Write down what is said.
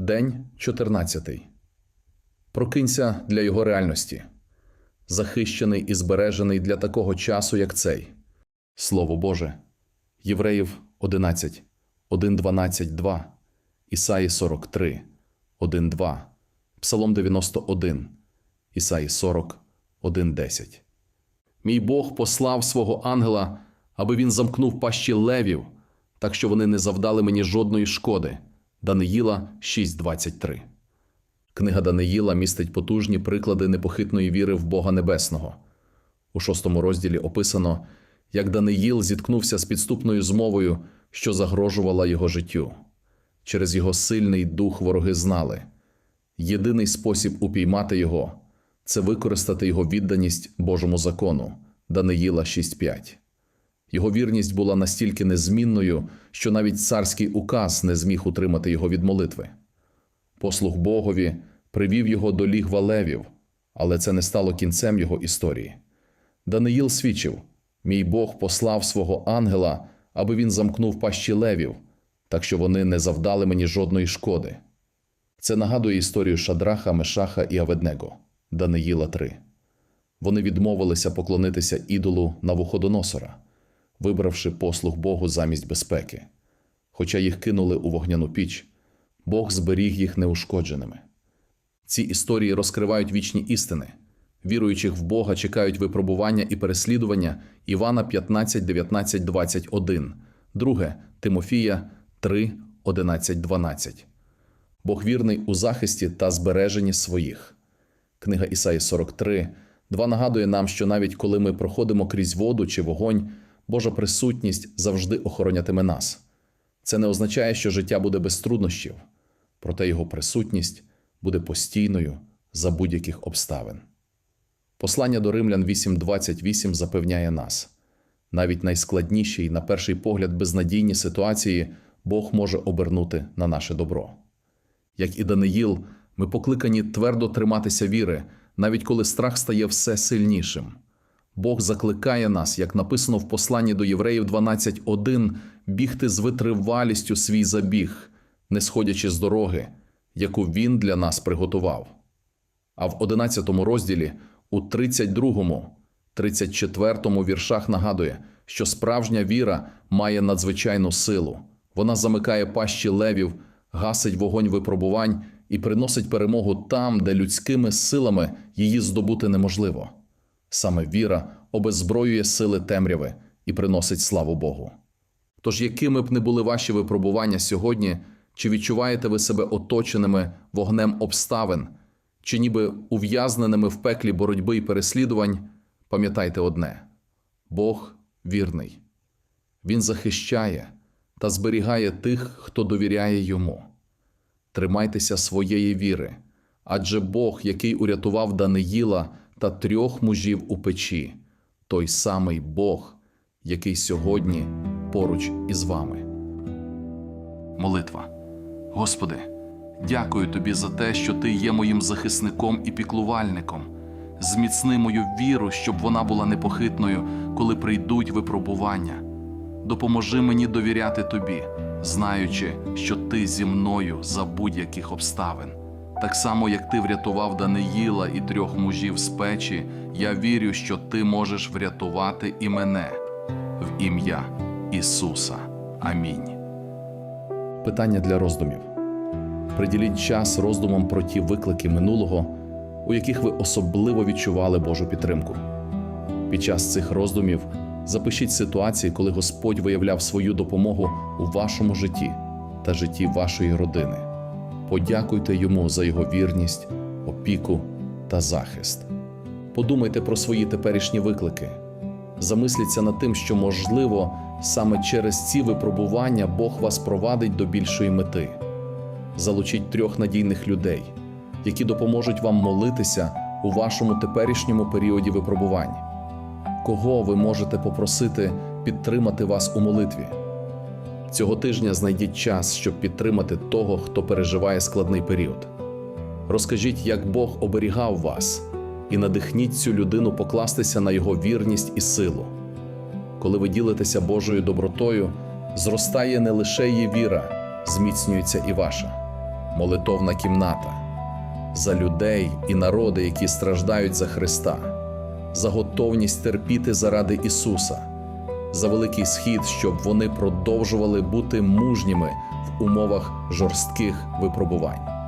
День 14. Прокинься для його реальності. Захищений і збережений для такого часу, як цей. Слово Боже. Євреїв 11, 1, 12, 2, Ісаї 43, 1, 2, Псалом 91, Ісаї 40, 1, 10. Мій Бог послав свого ангела, аби він замкнув пащі левів, так що вони не завдали мені жодної шкоди. Даниїла 6.23. Книга Даниїла містить потужні приклади непохитної віри в Бога Небесного. У шостому розділі описано, як Даниїл зіткнувся з підступною змовою, що загрожувала його життю. Через його сильний дух вороги знали. Єдиний спосіб упіймати його це використати його відданість Божому закону. Даниїла 6.5. Його вірність була настільки незмінною, що навіть царський указ не зміг утримати його від молитви. Послуг Богові привів його до лігва левів, але це не стало кінцем його історії. Даниїл свідчив: Мій Бог послав свого ангела, аби він замкнув пащі левів, так що вони не завдали мені жодної шкоди. Це нагадує історію Шадраха, Мешаха і Аведнего, Даниїла 3. Вони відмовилися поклонитися ідолу Навуходоносора, вибравши послуг Богу замість безпеки. Хоча їх кинули у вогняну піч, Бог зберіг їх неушкодженими. Ці історії розкривають вічні істини. Віруючих в Бога чекають випробування і переслідування Івана 15, 19, 21, друге Тимофія 3, 11, 12. Бог вірний у захисті та збереженні своїх. Книга Ісаї 43, 2 нагадує нам, що навіть коли ми проходимо крізь воду чи вогонь, Божа присутність завжди охоронятиме нас. Це не означає, що життя буде без труднощів, проте його присутність буде постійною за будь-яких обставин. Послання до Римлян 8.28 запевняє нас навіть найскладніші й, на перший погляд, безнадійні ситуації Бог може обернути на наше добро. Як і Даниїл, ми покликані твердо триматися віри, навіть коли страх стає все сильнішим. Бог закликає нас, як написано в посланні до Євреїв 12.1, бігти з витривалістю свій забіг, не сходячи з дороги, яку Він для нас приготував. А в 11 розділі, у 32, 34 віршах нагадує, що справжня віра має надзвичайну силу. Вона замикає пащі левів, гасить вогонь випробувань і приносить перемогу там, де людськими силами її здобути неможливо. Саме віра обеззброює сили темряви і приносить славу Богу. Тож, якими б не були ваші випробування сьогодні, чи відчуваєте ви себе оточеними вогнем обставин, чи ніби ув'язненими в пеклі боротьби і переслідувань, пам'ятайте одне: Бог вірний. Він захищає та зберігає тих, хто довіряє йому. Тримайтеся своєї віри, адже Бог, який урятував Даниїла та трьох мужів у печі, той самий Бог, який сьогодні поруч із вами. Молитва. Господи, дякую Тобі за те, що Ти є моїм захисником і піклувальником. Зміцни мою віру, щоб вона була непохитною, коли прийдуть випробування. Допоможи мені довіряти Тобі, знаючи, що Ти зі мною за будь-яких обставин. Так само, як ти врятував Даниїла і трьох мужів з печі, я вірю, що ти можеш врятувати і мене в ім'я Ісуса. Амінь. Питання для роздумів. Приділіть час роздумам про ті виклики минулого, у яких ви особливо відчували Божу підтримку. Під час цих роздумів запишіть ситуації, коли Господь виявляв свою допомогу у вашому житті та житті вашої родини. Подякуйте йому за його вірність, опіку та захист. Подумайте про свої теперішні виклики. Замисліться над тим, що, можливо, саме через ці випробування Бог вас провадить до більшої мети. Залучіть трьох надійних людей, які допоможуть вам молитися у вашому теперішньому періоді випробувань. Кого ви можете попросити підтримати вас у молитві? Цього тижня знайдіть час, щоб підтримати того, хто переживає складний період. Розкажіть, як Бог оберігав вас, і надихніть цю людину покластися на його вірність і силу. Коли ви ділитеся Божою добротою, зростає не лише її віра, зміцнюється і ваша. молитовна кімната за людей і народи, які страждають за Христа, за готовність терпіти заради Ісуса, за великий схід, щоб вони продовжували бути мужніми в умовах жорстких випробувань.